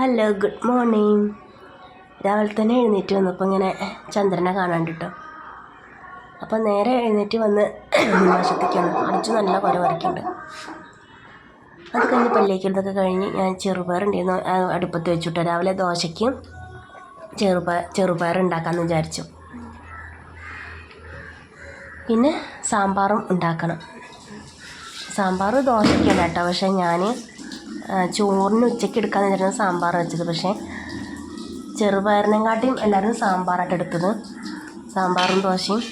Hello good morning രാവിലെ തന്നെ എഴുന്നേറ്റ് വന്നപ്പോൾ ഇങ്ങനെ ചന്ദ്രനെ കാണാൻ കേട്ടോ അപ്പോൾ നേരെ എഴുന്നേറ്റ് വന്ന് വശത്തേക്കാണ് അടിച്ച് നല്ല കുര വരയ്ക്കുന്നുണ്ട് അത് കഴിഞ്ഞ് പള്ളിയേക്കലതൊക്കെ കഴിഞ്ഞ് ഞാൻ ചെറുപയറുണ്ടായിരുന്നു അടുപ്പത്ത് വെച്ചിട്ട്. രാവിലെ ദോശയ്ക്ക് ചെറുപയർ ചെറുപയർ ഉണ്ടാക്കാമെന്ന് വിചാരിച്ചു. പിന്നെ സാമ്പാറും ഉണ്ടാക്കണം. സാമ്പാർ ദോശയ്ക്കല്ല കേട്ടോ. പക്ഷേ ഞാൻ ചോറിന് ഉച്ചയ്ക്ക് എടുക്കാമെന്ന് വിചാരിച്ചാണ് സാമ്പാർ വെച്ചത്. പക്ഷേ ചെറുപയറിനെക്കാട്ടിയും എല്ലാവരും സാമ്പാറായിട്ട് എടുത്തത്. സാമ്പാറും ദോശയും.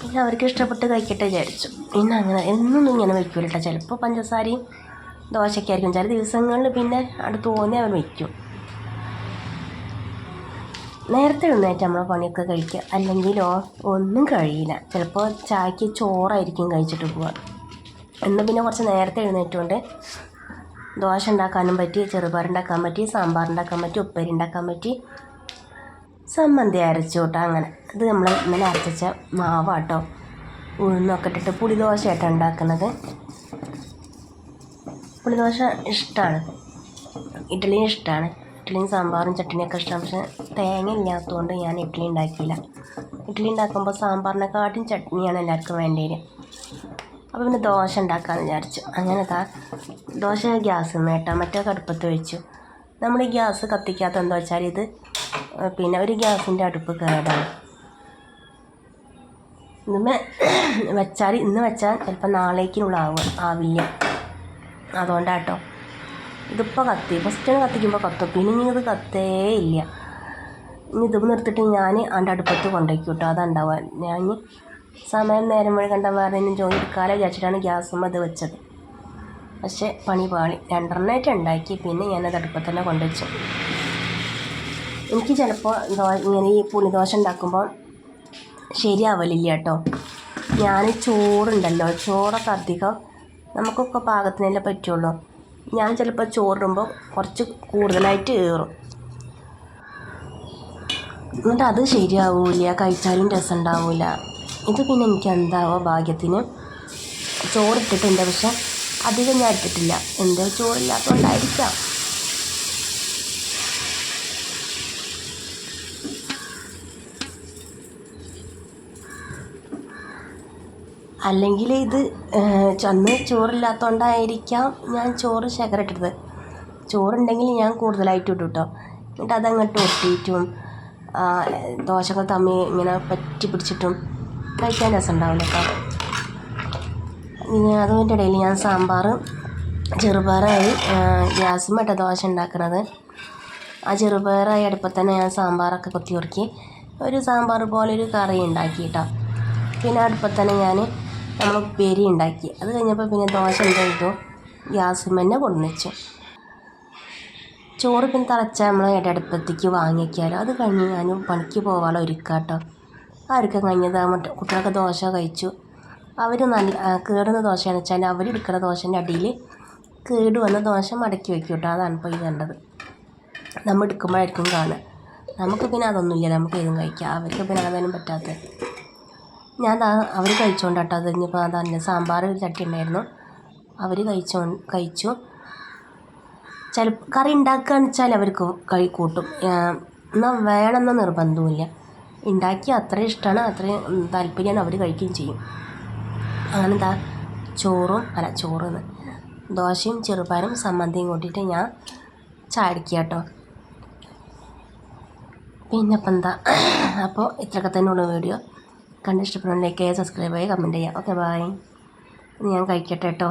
പിന്നെ അവർക്ക് ഇഷ്ടപ്പെട്ട് കഴിക്കട്ടെ വിചാരിച്ചു. പിന്നെ അങ്ങനെ എന്നൊന്നും ഇങ്ങനെ വയ്ക്കൂല കേട്ടോ. ചിലപ്പോൾ പഞ്ചസാരയും ദോശയ്ക്കായിരിക്കും ചില ദിവസങ്ങളിൽ പിന്നെ അവിടെ തോന്നി അവൻ വയ്ക്കും നേരത്തെ എഴുന്നേറ്റ് നമ്മൾ പണിയൊക്കെ കഴിക്കുക. അല്ലെങ്കിലോ ഒന്നും കഴിയില്ല. ചിലപ്പോൾ ചായക്ക് ചോറായിരിക്കും കഴിച്ചിട്ട് പോവുക. ഇന്ന് പിന്നെ കുറച്ച് നേരത്തെ എഴുന്നേറ്റുകൊണ്ട് ദോശ ഉണ്ടാക്കാനും പറ്റി ചെറുപയർ ഉണ്ടാക്കാൻ പറ്റി സാമ്പാർ ഉണ്ടാക്കാൻ പറ്റി ഉപ്പേരി ഉണ്ടാക്കാൻ പറ്റി. സമ്മന്തി അരച്ചു കേട്ടോ അങ്ങനെ. ഇത് നമ്മൾ ഇന്നലെ അരച്ച മാവാട്ടോ. ഉഴുന്നൊക്കെ ഇട്ടിട്ട് പുളിദോശയായിട്ടാണ് ഉണ്ടാക്കുന്നത്. പുളിദോശ ഇഷ്ടമാണ് ഇഡ്ഡലിയും ഇഷ്ടമാണ് ഇഡ്ഡലിയും സാമ്പാറും ചട്ടിനിയൊക്കെ ഇഷ്ടമാണ് പക്ഷെ തേങ്ങ ഇല്ലാത്തതുകൊണ്ട് ഞാൻ ഇഡ്ഡലി ഉണ്ടാക്കിയില്ല. ഇഡ്ഡലി ഉണ്ടാക്കുമ്പോൾ സാമ്പാറിനെക്കാട്ടും ചട്നിയാണ് എല്ലാവർക്കും വേണ്ടത്. അപ്പോൾ പിന്നെ ദോശ ഉണ്ടാക്കാമെന്ന് വിചാരിച്ചു. അങ്ങനെ താ ദോശ ഗ്യാസ് നേട്ടാ മറ്റേ കടുപ്പത്ത് വെച്ചു നമ്മൾ ഈ ഗ്യാസ് കത്തിക്കാത്ത എന്താ വെച്ചാൽ ഇത് പിന്നെ ഒരു ഗ്യാസിന്റെ അടുപ്പ് കേടാണ്. ഇന്ന് വെച്ചാൽ ഇന്ന് വെച്ചാൽ ചിലപ്പോൾ നാളേക്കിനുള്ള ആവുക ആവില്ല. അതുകൊണ്ടാട്ടോ. ഇതിപ്പോൾ കത്തി. ഫസ്റ്റ് കത്തിക്കുമ്പോൾ കത്തും. പിന്നെ ഇനി ഇത് കത്തേ ഇല്ല. ഇനി ഇത് നിർത്തിയിട്ട് ഞാൻ അതിന്റെ അടുപ്പത്ത് കൊണ്ടുവയ്ക്കും കേട്ടോ അതുണ്ടാവുക ഞാൻ സമയം നേരം വഴി കണ്ട വേറെ ഒന്നും ജോലി എടുക്കാതെ വിചാരിച്ചിട്ടാണ് ഗ്യാസും അത് വെച്ചത്. പക്ഷേ പണി പാളി രണ്ടെണ്ണമായിട്ട് ഉണ്ടാക്കി. പിന്നെ ഞാനത് അടുപ്പത്ത് തന്നെ കൊണ്ടുവച്ചു. എനിക്ക് ചിലപ്പോൾ ഇങ്ങനെ ഈ പുളിദോശ ഉണ്ടാക്കുമ്പോൾ ശരിയാവലില്ല കേട്ടോ. ഞാൻ ചോറുണ്ടല്ലോ ചോറൊക്കെ അധികം നമുക്കൊക്കെ പാകത്തിനല്ലേ പറ്റുള്ളൂ. ഞാൻ ചിലപ്പോൾ ചോറിടുമ്പോൾ കുറച്ച് കൂടുതലായിട്ട് കയറും എന്നിട്ട് അത് ശരിയാവില്ല കഴിച്ചാലും രസം ഉണ്ടാവില്ല ഇത് പിന്നെ എനിക്ക് എന്താവോ ഭാഗ്യത്തിന് ചോറിട്ടിട്ടുണ്ട് പക്ഷെ അധികം ഞാൻ ഇട്ടിട്ടില്ല. എന്തോ ചോറില്ലാത്തതുകൊണ്ടായിരിക്കാം അല്ലെങ്കിൽ ഇത് അന്ന് ചോറില്ലാത്തതുകൊണ്ടായിരിക്കാം ഞാൻ ചോറ് ശകരമിട്ടത് ചോറുണ്ടെങ്കിൽ ഞാൻ കൂടുതലായിട്ട് ഇട്ടു കേട്ടോ എന്നിട്ട് അതങ്ങോട്ട് ഒട്ടിയിട്ടും ദോശകൾ തമ്മിൽ ഇങ്ങനെ പറ്റി പിടിച്ചിട്ടും കഴിക്കാൻ രസം ഉണ്ടാവില്ല കേട്ടോ അതിന്റെ ഇടയിൽ ഞാൻ സാമ്പാർ ചെറുപയറായി ഗ്യാസും ദോശ ഉണ്ടാക്കുന്നത്. ആ ചെറുപയറായി അടുപ്പത്ത് തന്നെ ഞാൻ സാമ്പാറൊക്കെ കൊത്തി ഉറുക്കി ഒരു സാമ്പാർ പോലെ ഒരു കറി ഉണ്ടാക്കി കേട്ടോ. പിന്നെ അടുപ്പത്ത് തന്നെ ഞാൻ നമ്മൾ ഉപ്പേരി ഉണ്ടാക്കി. അത് കഴിഞ്ഞപ്പോൾ പിന്നെ ദോശ എന്ത് ചെയ്തു? ഗ്യാസും തന്നെ കൊണ്ടുവച്ചു. ചോറ് പിന്നെ തിളച്ചാൽ നമ്മൾ ഇടയടുപ്പത്തേക്ക് വാങ്ങിക്കാലോ. അത് കഴിഞ്ഞ് ഞാൻ പണിക്ക് പോകാനുള്ള ഒരുക്കാട്ടോ. ആ കഴിഞ്ഞതാ കുട്ടികളൊക്കെ ദോശ കഴിച്ചു. അവർ നല്ല കേടുന്ന ദോശയാണെന്ന് വെച്ചാൽ അവർ എടുക്കുന്ന ദോശന്റെ അടിയിൽ കേട് വന്ന ദോശ മടക്കി വയ്ക്കും കേട്ടോ അതാണ് ഇപ്പോൾ ഈ കണ്ടത്. നമ്മൾ എടുക്കുമ്പോഴായിരിക്കും കാണുക. നമുക്ക് പിന്നെ അതൊന്നുമില്ല. നമുക്ക് ഏതും കഴിക്കാം. അവർക്ക് പിന്നെ അതൊന്നും പറ്റാത്ത. ഞാൻ അവർ കഴിച്ചുകൊണ്ട് കേട്ടോ അത് കഴിഞ്ഞപ്പോൾ അതന്നെ സാമ്പാർ ഒരു ചട്ടി ഉണ്ടായിരുന്നു. അവർ കഴിച്ചോ കഴിച്ചു. ചില കറി ഉണ്ടാക്കുകയെന്ന് വെച്ചാൽ അവർക്ക് കൈ കൂട്ടും. എന്നാൽ വേണമെന്ന നിർബന്ധവുമില്ല. ഉണ്ടാക്കി അത്രയും ഇഷ്ടമാണ് അത്രയും താല്പര്യമാണ് അവർ കഴിക്കുകയും ചെയ്യും. അങ്ങനെ എന്താ ചോറും അല്ല ചോറ് ദോശയും ചെറുപയറും സമ്മന്തിയും കൂട്ടിയിട്ട് ഞാൻ ചാടിക്കുക കേട്ടോ. പിന്നെ ഇപ്പം എന്താ? അപ്പോൾ ഇത്രയൊക്കെ തന്നെയുള്ള വീഡിയോ. കണ്ടിഷ്ടപ്പെടുന്നുണ്ടെങ്കിൽ സബ്സ്ക്രൈബ് ചെയ്യുക കമന്റ് ചെയ്യുക ഓക്കെ ബായ് ഞാൻ കഴിക്കട്ടെ കേട്ടോ.